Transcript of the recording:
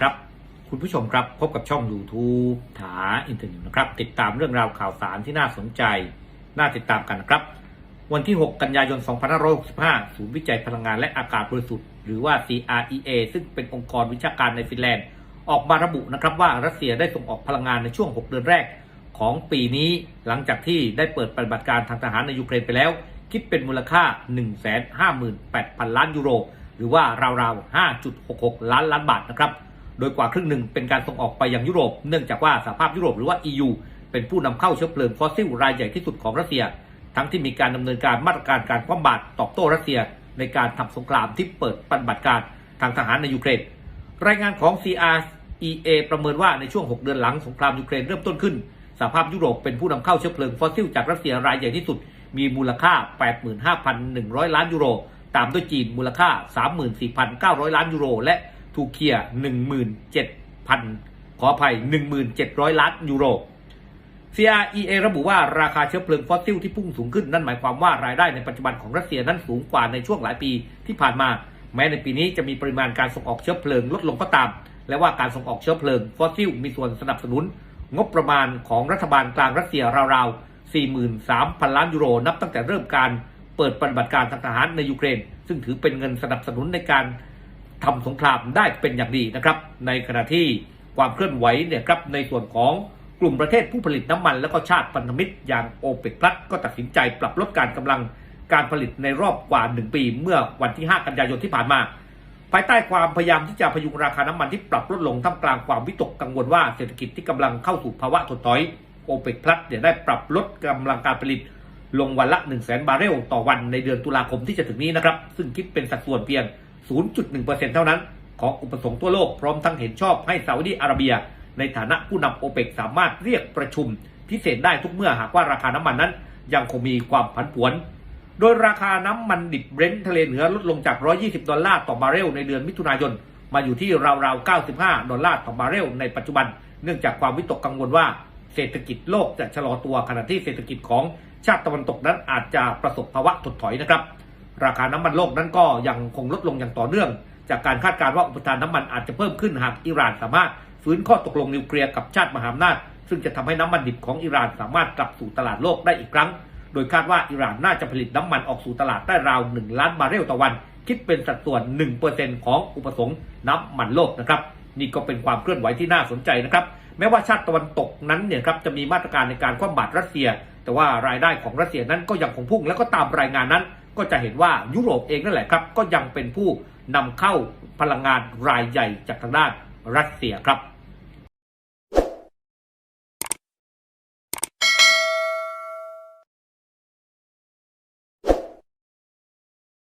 ครับ คุณผู้ชมครับพบกับช่อง YouTube ถาอินเทอร์เน็ตนะครับ ติดตามเรื่องราวข่าวสารที่น่าสนใจ น่าติดตามกันนะครับ วันที่ 6 กันยายน 2565 ศูนย์วิจัยพลังงานและอากาศบริสุทธิ์หรือว่า CREA ซึ่งเป็นองค์กรวิชาการในฟินแลนด์ออกมาระบุนะครับว่ารัสเซียได้ส่งออกพลังงานในช่วง 6 เดือนแรก ของปีนี้หลังจากที่ได้เปิดปฏิบัติการทางทหารในยูเครนไปแล้ว คิดเป็นมูลค่า 158,000 ล้านยูโร หรือว่าราวๆ 5.66 ล้านล้านบาทนะครับ โดยกว่าครึ่งหนึ่งเป็นการส่งออกไปยังยุโรป เนื่องจากว่าสหภาพยุโรปหรือว่า EU เป็นผู้นำเข้าเชื้อเพลิงฟอสซิลรายใหญ่ที่สุดของรัสเซีย ทั้งที่มีการดำเนินการมาตรการการคว่ำบาตรตอบโต้รัสเซีย ในการทำสงครามที่เปิดปฏิบัติการทางทหารในยูเครน รายงานของ CREA ประเมินว่าในช่วง 6 เดือนหลังสงครามยูเครนเริ่มต้นขึ้นสหภาพยุโรปเป็นผู้นำเข้าเชื้อเพลิงฟอสซิลจากรัสเซียรายใหญ่ที่สุด มีมูลค่า 85,100 ล้านยูโร ตามด้วยจีนมูลค่า 34,900 ล้านยูโร และ ทูเคีย17,000ขออภัย1,700ล้านยูโร CREA ระบุว่าราคาเชื้อเพลิงฟอสซิลที่พุ่งสูงขึ้นนั่นหมายความว่ารายได้ในปัจจุบันของรัสเซียนั้นสูงกว่าในช่วงหลายปีที่ผ่านมา แม้ในปีนี้จะมีปริมาณการส่งออกเชื้อเพลิงลดลงก็ตาม และว่าการส่งออกเชื้อเพลิงฟอสซิลมีส่วนสนับสนุน งบประมาณของรัฐบาลกลางรัสเซียราวๆ 43,000 ล้านยูโร นับตั้งแต่เริ่มการเปิดปฏิบัติการทางทหารในยูเครน ซึ่งถือเป็นเงินสนับสนุนในการ ทำสงครามได้เป็นอย่างดีนะครับ ในขณะที่ความเคลื่อนไหวเนี่ยครับในส่วนของกลุ่มประเทศผู้ผลิตน้ำมัน และก็ชาติพันธมิตรอย่างโอเปกพลัสก็ตัดสินใจปรับลดการกำลังการผลิตในรอบกว่า 1 ปี เมื่อวันที่ 5 กันยายนที่ผ่านมา ภายใต้ความพยายามที่จะพยุงราคาน้ำมันที่ปรับลดลงท่ามกลางความวิตกกังวลว่าเศรษฐกิจที่กำลังเข้าสู่ภาวะถดถอยโอเปกพลัสเนี่ยได้ปรับลดกำลังการผลิตลงวันละ 1 0 0 0 0แบาร์เรลต่อวันในเดือนตุลาคมที่จะถึงนี้นะครับ ซึ่งคิดเป็นสัดส่วนเพียง 0.1%เท่านั้น ของอุปสงค์ทั่วโลกพร้อมทั้งเห็นชอบให้ซาอุดีอาระเบีย ในฐานะผู้นำโอเปกสามารถเรียกประชุมพิเศษได้ทุกเมื่อหากว่าราคาน้ำมันนั้น ยังคงมีความผันผวน โดยราคาน้ำมันดิบเบรนท์ทะเลเหนือลดลงจาก 120 ดอลลาร์ต่อบาร์เรลในเดือนมิถุนายน มาอยู่ที่ราวๆ 95 ดอลลาร์ต่อบาร์เรลในปัจจุบัน เนื่องจากความวิตกกังวลว่าเศรษฐกิจโลกจะชะลอตัวขณะที่เศรษฐกิจของชาติตะวันตกนั้นอาจจะประสบภาวะถดถอยนะครับ ราคาน้ำมันโลกนั้นก็ยังคงลดลงอย่างต่อเนื่อง จากการคาดการณ์ว่าอุปทานน้ำมันอาจจะเพิ่มขึ้นหากอิหร่านสามารถฟื้นข้อตกลงนิวเคลียร์กับชาติมหาอำนาจ ซึ่งจะทำให้น้ำมันดิบของอิหร่านสามารถกลับสู่ตลาดโลกได้อีกครั้ง โดยคาดว่าอิหร่านน่าจะผลิตน้ำมันออกสู่ตลาดได้ราว 1 ล้านบาร์เรลต่อวัน คิดเป็นสัดส่วน 1%ของอุปสงค์น้ำมันโลกนะครับ นี่ก็เป็นความเคลื่อนไหวที่น่าสนใจนะครับ แม้ว่าชาติตะวันตกนั้นเนี่ยครับจะมีมาตรการในการคว่ำบาตรรัสเซีย แต่ว่ารายได้ของรัสเซียนั้นก็ยังคงพุ่งแล้วก็ตามรายงานนั้น ก็จะเห็นว่ายุโรปเองนั่นแหละครับ ก็ยังเป็นผู้นำเข้าพลังงานรายใหญ่จากทางด้านรัสเซียครับ